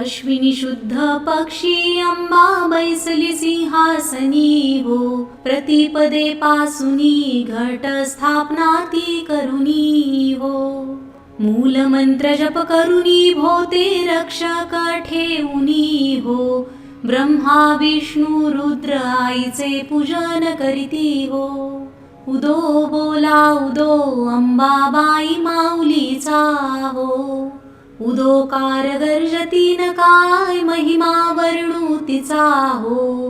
अश्विनी शुद्ध पक्षी अंबा बैसली सिंहासनी हो. प्रतिपदे पासुनी घट स्थापना ती करुणी हो. मूल मंत्र जप करुणी भोते रक्षक ठेवुनी हो. ब्रह्मा विष्णू रुद्र आईचे पूजन करीती हो. उदो बोला उदो अंबाबाई माऊलीचा हो. उदोकार दर्शतीन काय महिमा वर्णू तिचा हो.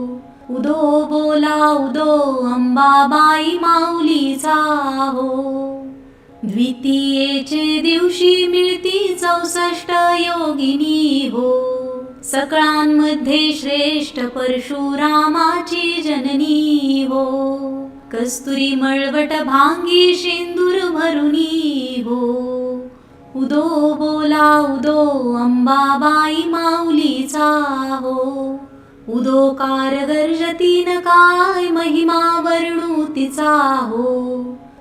उदो बोला उदो अंबाबाई माऊलीचा हो. द्वितीयेचे दिवशी मिळती चौसष्ट योगिनी हो. सकळांमध्ये श्रेष्ठ परशुरामाची जननी हो. कस्तुरी मळवट भांगी शेंदूर भरुनी हो. उदो बोला उदो अंबाबाई माऊलीचा हो. उदोकार गर्जतीन काय महिमा वर्णू तिचा हो.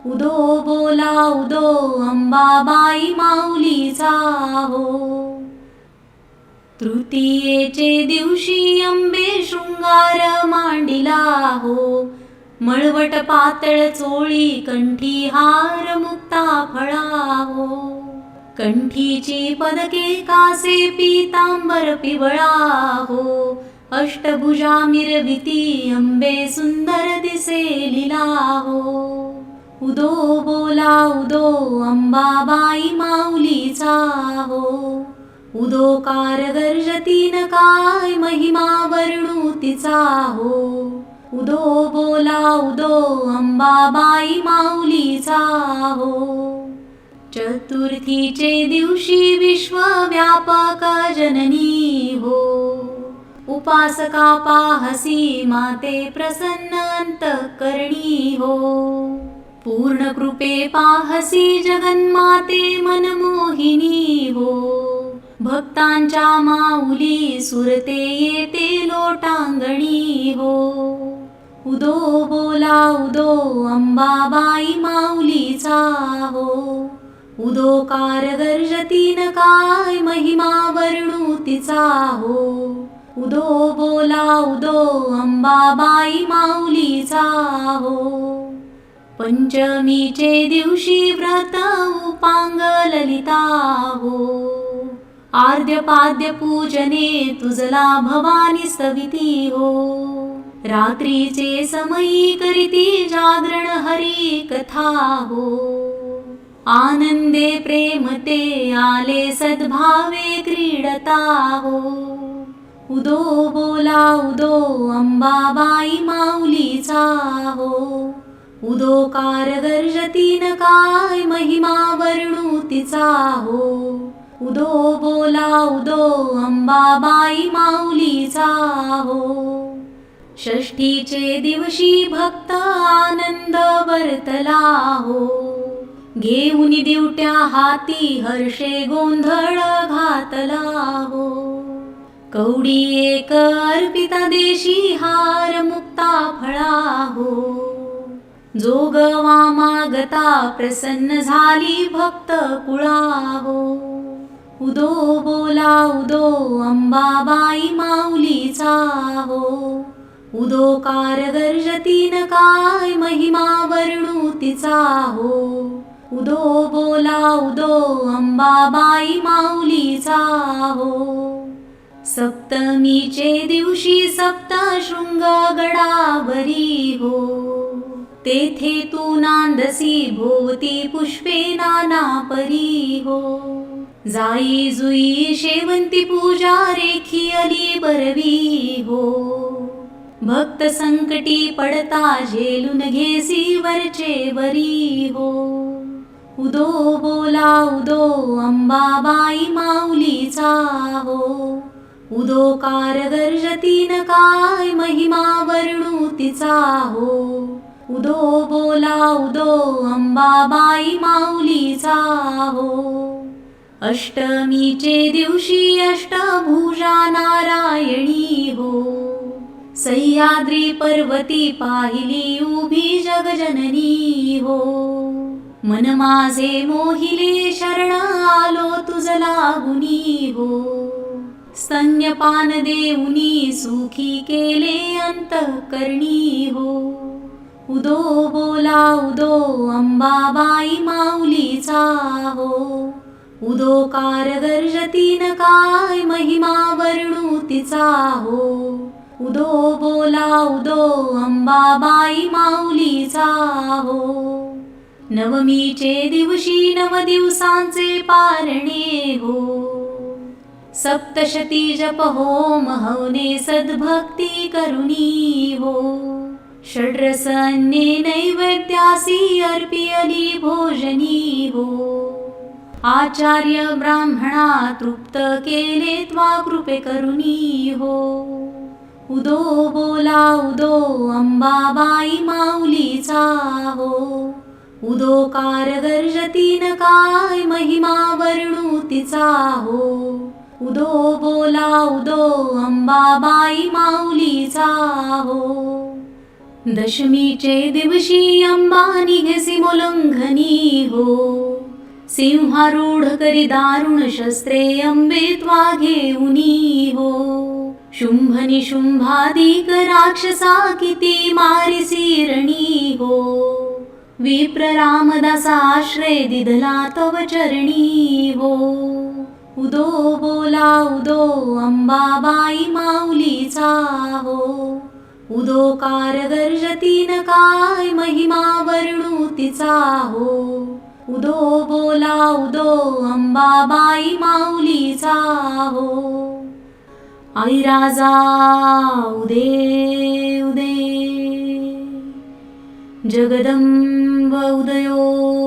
उदो बोला उदो अंबाबाई माऊलीचा हो. तृतीयेचे दिवशी अंबे शृंगार मांडिला हो. मळवट पातळ चोळी कंठी हार मुक्ता फळा हो. कंठीची पदके कासे पीतांबर पिवळा हो अष्टभुजा मिरविती अंबे सुंदर दिसे लिला हो उदो बोला उदो अंबाबाई माऊलीचा हो उदोकार गर्जतीन काय महिमा वर्णू तिचा हो उदो बोला उदो अंबाबाई माऊलीचा हो चतुर्थीचे दिवशी विश्वव्यापक जननी हो। उपासका पाहसी माते प्रसन्नांत करणी हो। पूर्ण कृपे पाहसी जगन्माते मनमोहिनी हो। भक्तांच्या माऊली सुरते येते लोटांगणी हो। उदो बोला उदो अंबाबाई माऊलीचा हो। उदोकार गर्जतीन काय महिमा वर्णू तिचा हो. उदो बोला उदो अंबाबाई माऊलीचा हो. पंचमीचे दिवशी व्रत उपांग ललिता हो आद्यपाद्य पूजने तुझला भवानी सविती हो. रात्रीचे समयी करीती जागरण हरी कथा हो. आनंदे प्रेमते आले सद्भावे क्रीडता हो उदो बोला उदो अंबाबाई माऊलीचा हो उदोकार न काय महिमा वर्णू तिचा हो उदो बोला उदो अंबाबाई माऊलीचा हो षष्ठीचे दिवशी भक्त आनंद वर्तला हो घेऊन दिवट्या हाती हर्षे गोंधळ घातला हो. कवडी एक अर्पिता देशी हार मुक्ता फळा हो. जोगवा मागता प्रसन्न झाली भक्त कुळा हो. उदो बोला उदो अंबाबाई माऊलीचा हो. उदोकार गर्जतीन काय महिमा वर्णू तिचा हो. उदो बोला उदो अंबाबाई माऊलीचा हो सप्तमीचे दिवशी सप्त शृंग गडावरी हो. तेथे तू नांदसी भोवती पुष्पे नाना परी हो. जाई जुई शेवंती पूजा रेखी अली बरवी हो. भक्त संकटी पडता झेलून घेसी वरचे वरी हो. उदो बोला उदो अंबाबाई माऊलीचा हो उदोकार गर्जतीन काय महिमा वर्णू तिचा हो उदो बोला उदो अंबाबाई माऊलीचा हो अष्टमीचे दिवशी अष्टभुजा नारायणी हो. सह्याद्री पर्वती पाहिली उभी जगजननी हो. मन माझे मोहिले शरण आलो तुझ लागुनी हो स्तन्यपान देऊनी सुखी केले अंतःकरणी हो उदो बोला उदो अंबाबाई माऊलीचा हो. उदोकार गर्जतीन काय महिमा वर्णू तिचा हो. उदो बोला उदो अंबाबाई माऊलीचा हो. नवमीचे दिवशी नव दिवसांचे पारणे हो सप्तशती जप होम हवने सद्भक्ती करुणी हो. षड्रस नैवेद्यासी अर्पियली भोजनी हो. आचार्य ब्राह्मणा तृप्त केले त्वा कृपे करुणी हो. उदो बोला उदो अंबाबाई माऊलीचा हो. उदोकार गर्जतीन काय महिमा वर्णू तिचा हो उदो बोला उदो अंबाबाई माऊलीचा हो दशमीचे दिवशी अंबा निघेसी मुलंघनी हो। सिंहारूढ करी दारुण शस्त्रे अंबे त्वा घेऊनी हो। शुंभ निशुंभादिक राक्षसा किती मारिसी रणी हो। विप्र रामदासा आश्रय दिदला तव चरणी हो उदो बोला उदो अंबाबाई माऊलीचा हो। उदोकार गर्जतीन काय महिमा वर्णू तिचा हो। उदो बोला उदो अंबाबाई माऊलीचा हो। आई राजा उदे उदे। はうだよ